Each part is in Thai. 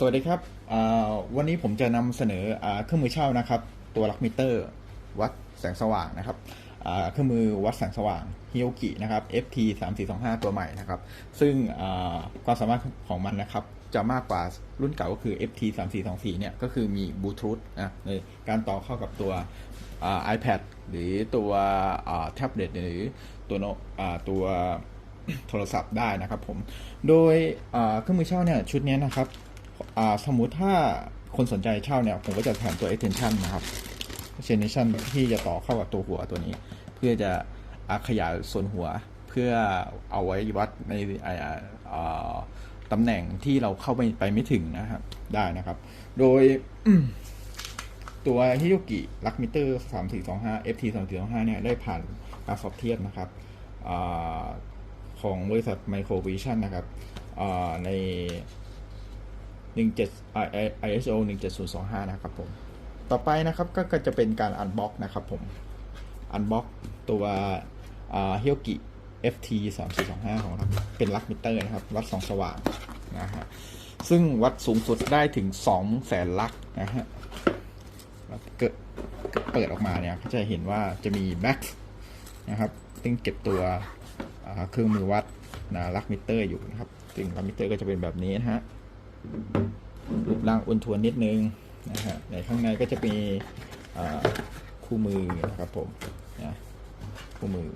สวัสดีครับ วันนี้ผมจะนำเสนอเครื่องมือเช่านะครับ ตัวลักมิเตอร์ วัดแสงสว่างนะครับเครื่องมือวัดแสงสว่างฮิโอกินะครับ FT 3 4 2 5 ตัวใหม่นะครับ ซึ่งความสามารถของมันนะครับ จะมากกว่ารุ่นเก่าก็คือ FT 3 4 2 4เนี่ยก็คือมีบลูทูธนะในการต่อเข้ากับตัว iPad หรือตัวแท็บเล็ตหรือตัวโนตัวโทรศัพท์ได้นะครับผม โดยเครื่องมือเช่าเนี่ยชุดนี้นะครับ สมมุติถ้าคนสนใจเช่าเนี่ย ผมก็จะแถมตัว extension นะครับ extension ที่จะต่อเข้ากับตัวหัวตัวนี้ เพื่อจะอขยายส่วนหัวเพื่อเอาไว้วัดในตำแหน่งที่เราเข้าไปไปไม่ถึงนะครับ ได้นะครับ โดยตัวฮิโยกิลักมิเตอร์3425 FT 3425เนี่ยได้ผ่านการสอบเทียบนะครับอของบริษัท Microvision นะครับใน 17 ISO 17025 นะครับผม ต่อไปนะครับก็จะเป็นการอันบ็อกนะครับผม อันบ็อกตัวฮิโยกิ FT 3425 ของเราเป็นลักมิเตอร์นะครับ วัดส่องสว่างนะฮะ ซึ่งวัดสูงสุดได้ถึง 2 แสนลักนะฮะเกิดเปิดออกมาเนี่ยก็จะเห็นว่าจะมี Max นะครับซึ่งเก็บตัวเครื่องมือวัดนะลักมิเตอร์อยู่นะครับซึ่งลักมิเตอร์ก็จะเป็นแบบนี้นะฮะ รูปร่างอ้วนทวนนิดนึงนะฮะในข้างในก็จะมีคู่มือนะครับผมนะคู่มือ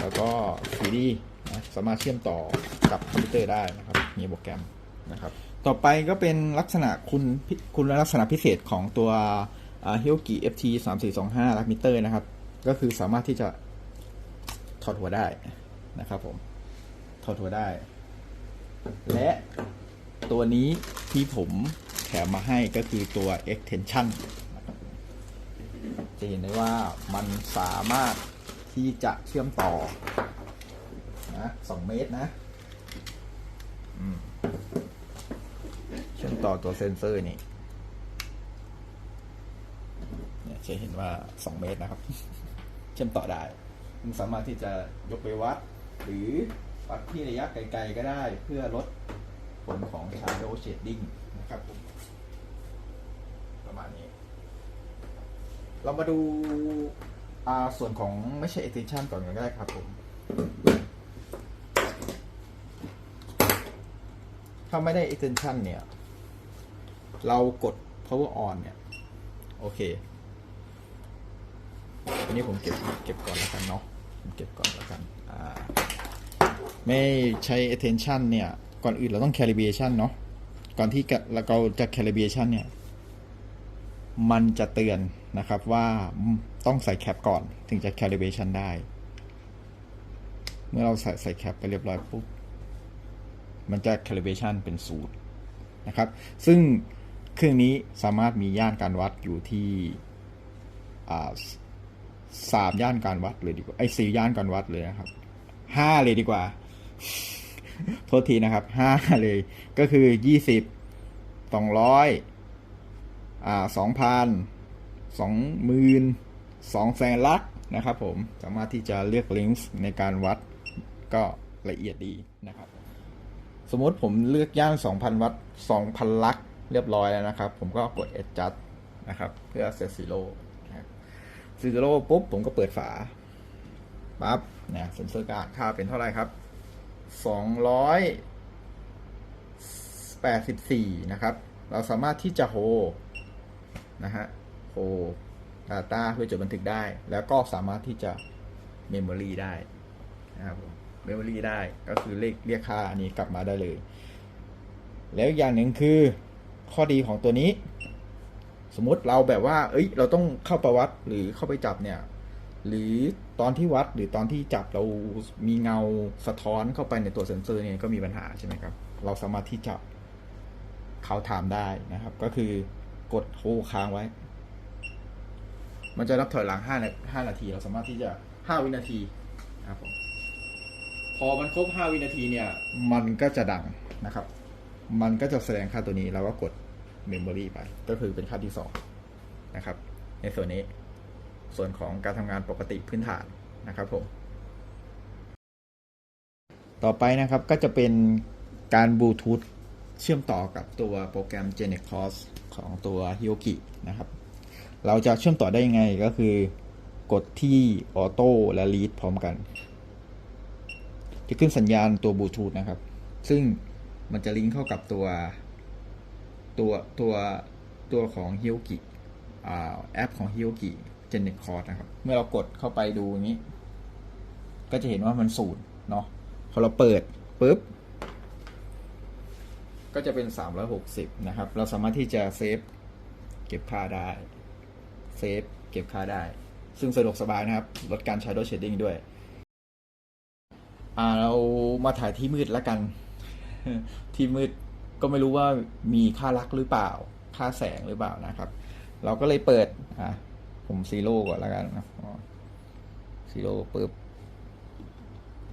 แล้วก็ซีดีนะสามารถเชื่อมต่อกับคอมพิวเตอร์ได้นะครับมีโปรแกรมนะครับต่อไปก็เป็นลักษณะคุณคุณลักษณะพิเศษของตัวฮิโอกิ FT 3 4 2 5ลักมิเตอร์นะครับ ก็คือสามารถที่จะถอดหัวได้นะครับผมถอดหัวได้ และ ตัวนี้ที่ผมแถมมาให้ก็คือตัว extension นะครับจะเห็นได้ว่ามันสามารถที่จะเชื่อมต่อนะ2เมตรนะเชื่อมต่อตัวเซนเซอร์นี่เนี่ยจะเห็นว่า2เมตรนะครับ เชื่อมต่อได้มันสามารถที่จะยกไปวัด หรือวัดที่ระยะไกลๆก็ได้เพื่อลด ผลของ shadow shading นะครับผมประมาณนี้ เรามาดูาส่วนของไม่ใช่ extension ก่อนก็ได้ครับผมถ้าไม่ได้ extension เนี่ย เรากด power on เนี่ย โอเคอันนี้ผมเก็บเก็บก่อนแล้วกันเนาะเก็บก่อนแล้วกัน ไม่ใช้ attention เนี่ย ก่อนอื่นเราต้อง calibration เนาะก่อนที่เราจะ calibration เนี่ย มันจะเตือนนะครับว่าต้องใส่แคปก่อนถึงจะ calibration ได้ เมื่อเราใส่ใส่แคปไปเรียบร้อยปุ๊บ มันจะ calibration เป็นศูนย์นะครับ ซึ่งเครื่องนี้สามารถมีย่านการวัดอยู่ที่สามย่านการวัดเลยดีกว่าไอ้สี่ย่านการวัดเลยนะครับห้าเลยดีกว่า โทษทีนะครับห้าเลย ก็คือยี่สิบสองร้อยอ่าสองพันสองหมื่นสองแสนลักนะครับผมสามารถที่จะเลือกลิงก์ในการวัดก็ละเอียดดีนะครับ สมมติผมเลือกย่าน2,000 วัตต์2,000 ลักเรียบร้อยแล้วนะครับ ผมก็กด adjust นะครับ เพื่อ set zero นะครับ set zero ปุ๊บ ผมก็เปิดฝาปั๊บเนี่ยเซนเซอร์การ์ดค่าเป็นเท่าไหร่ครับ 284นะครับ เราสามารถที่จะโฮนะฮะโฮ data เพื่อจดบันทึกได้ แล้วก็สามารถที่จะ memory ได้นะครับผม memory ได้ก็คือเลขเรียกค่าอันนี้กลับมาได้เลย แล้วอีกอย่างหนึ่งคือข้อดีของตัวนี้ สมมติเราแบบว่า เอ้ย เราต้องเข้าประวัติหรือเข้าไปจับเนี่ย หรือตอนที่วัดหรือตอนที่จับเรามีเงาสะท้อนเข้าไปในตัวเซ็นเซอร์เนี่ยก็มีปัญหาใช่ไหมครับ เราสามารถที่จะเขาถามได้นะครับ ก็คือกดโฮค้างไว้ มันจะนับถอยหลัง5นานาที เราสามารถที่จะ 5 วินาทีนะครับผมพอมันครบ 5 วินาทีเนี่ย มันก็จะดังนะครับ มันก็จะแสดงค่าตัวนี้แล้วก็กด Memory ไป ก็คือเป็นค่าที่ 2 นะครับ ในส่วนนี้ ส่วนของการทำงานปกติพื้นฐานนะครับผมต่อไปนะครับก็จะเป็นการบลูทูธเชื่อมต่อกับตัวโปรแกรม g e n e c o s ของตัว h i o k i นะครับ เราจะเชื่อมต่อได้ยังไงก็คือกดที่ออโต้และ Read พร้อมกัน จะขึ้นสัญญาณตัวบลูทูธนะครับ ซึ่งมันจะลิงก์เข้ากับตัวตัวตัวตัวของ h i o k i แอปของ h i o k i g e n e c o s นะครับ เมื่อเรากดเข้าไปดูอย่างนี้ ก็จะเห็นว่ามันศูนย์เนาะพอเราเปิดปุ๊บ ก็จะเป็น 360 นะครับ เราสามารถที่จะเซฟเก็บค่าได้ เซฟเก็บค่าได้ ซึ่งสะดวกสบายนะครับ ลดการใช้ Shadow Shading ด้วย อ่าเรามาถ่ายที่มืดแล้วกัน ที่มืดก็ไม่รู้ว่ามีค่ารักหรือเปล่า ค่าแสงหรือเปล่านะครับ เราก็เลยเปิดอะ ผมซีโร่ก่อนแล้วกันนะซีโร่ปึ๊บ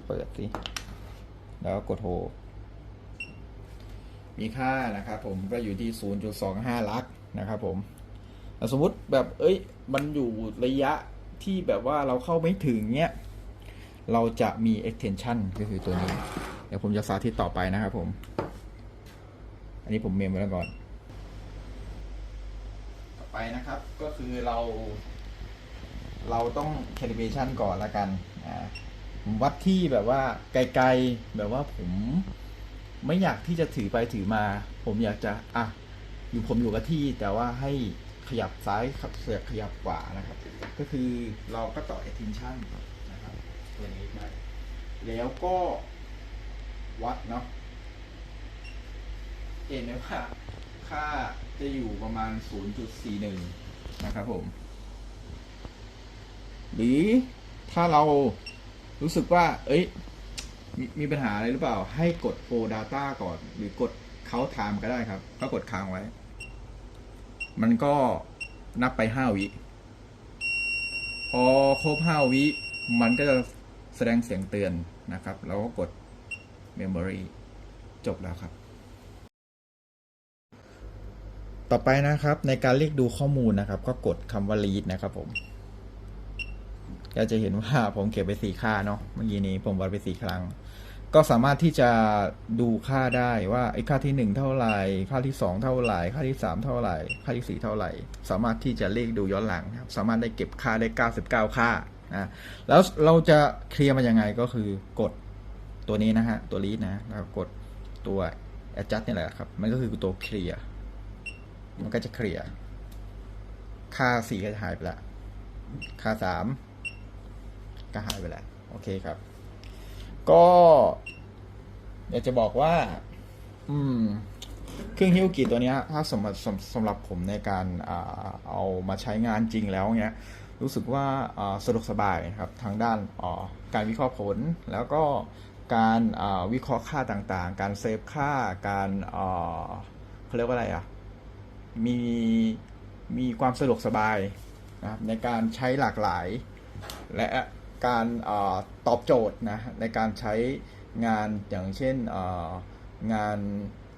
เปิดสิ แล้วกดโทรมีค่านะครับผมก็อยู่ที่ 0.25 ลักนะครับผมสมมุติแบบเอ้ย มันอยู่ระยะที่แบบว่าเราเข้าไม่ถึงเนี้ย เราจะมี extension ก็คือตัวนี้ เดี๋ยวผมจะสาธิตต่อไปนะครับผม อันนี้ผมเมมไว้แล้วก่อน ไปนะครับ ก็คือเรา เราต้อง calibration ก่อนละกันอ่าผมวัดที่แบบว่าไกลๆแบบว่าผมไม่อยากที่จะถือไปถือมา ผมอยากจะอะอยู่ผมอยู่กับที่แต่ว่าให้ขยับซ้ายขับเสือกขยับขวานะครับ ก็คือเราก็ต่อ attention นะครับตัวนี้ไปแล้วก็วัดเนาะเห็นไหมว่า ค่าจะอยู่ประมาณ 0.41 นะครับผม หรือถ้าเรารู้สึกว่า เอ้ยมีมีปัญหาอะไรหรือเปล่า ให้กด Pro Data ก่อน หรือกด Count Time ก็ได้ครับ ก็กดค้างไว้ มันก็นับไป 5 วิ พอครบ 5 วิ มันก็จะแสดงเสียงเตือนนะครับ แล้วก็กด Memory จบแล้วครับ ต่อไปนะครับในการเรียกดูข้อมูลนะครับ ก็กดคำว่า read นะครับผม ก็จะเห็นว่าผมเก็บไปสี่ค่าเนาะเมื่อกี้นี้ผมวัดไปสี่ครั้ง ก็สามารถที่จะดูค่าได้ว่าไอ้ค่าที่หนึ่งเท่าไหร่ค่าที่สองเท่าไหร่ค่าที่สามเท่าไหร่ค่าที่สี่เท่าไหร่ สามารถที่จะเลขดูย้อนหลังครับ สามารถได้เก็บค่าได้เก้าสิบเก้าค่านะแล้วเราจะเคลียร์มันยังไงก็คือกดตัวนี้นะฮะตัว read นะแล้วกดตัว adjust นี่แหละครับ มันก็คือตัวเคลียร์ มันก็จะเคลียร์ ค่าสี่ก็จะหายไปละ ค่าสามก็หายไปล้วโอเคครับ ก็อยากจะบอกว่า อืม เครื่องฮิวกิตัวเนี้ยถ้าสำหรับสำสำหรับผมในการอเอามาใช้งานจริงแล้วเนี้ย รู้สึกว่าสะดวกสบายครับทางด้านการวิเคราะห์ผลแล้วก็การวิเคราะห์ค่าต่างๆ การเซฟค่า การเขาเรียกว่าอะไรอะ มีมีความสะดวกสบายนะครับในการใช้หลากหลาย และการอตอบโจทย์นะในการใช้งานอย่างเช่นงาน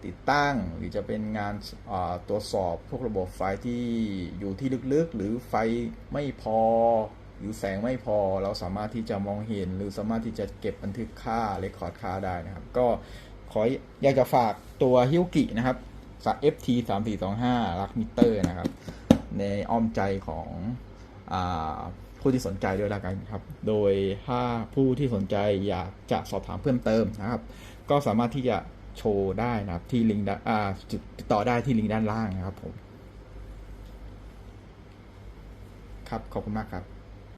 ติดตั้งหรือจะเป็นงานตรวจสอบพวกระบบไฟที่อยู่ที่ลึกๆ หรือไฟไม่พอ หรือแสงไม่พอเราสามารถที่จะมองเห็น หรือสามารถที่จะเก็บบันทึกค่าเรคคอร์ดค่าได้นะครับ ก็ขออยากจะฝากตัวฮิวกินะครับ FT 3 4 2 5ลักมิเตอร์นะครับ ในอ้อมใจของอผู้ที่สนใจด้วยละกันครับ โดยถ้าผู้ที่สนใจอยากจะสอบถามเพิ่มเติมนะครับ ก็สามารถที่จะโชว์ได้นะครับที่ลิงก์ด้านติดต่อได้ที่ลิงก์ด้านล่างนะครับผม ครับ ขอบคุณมากครับ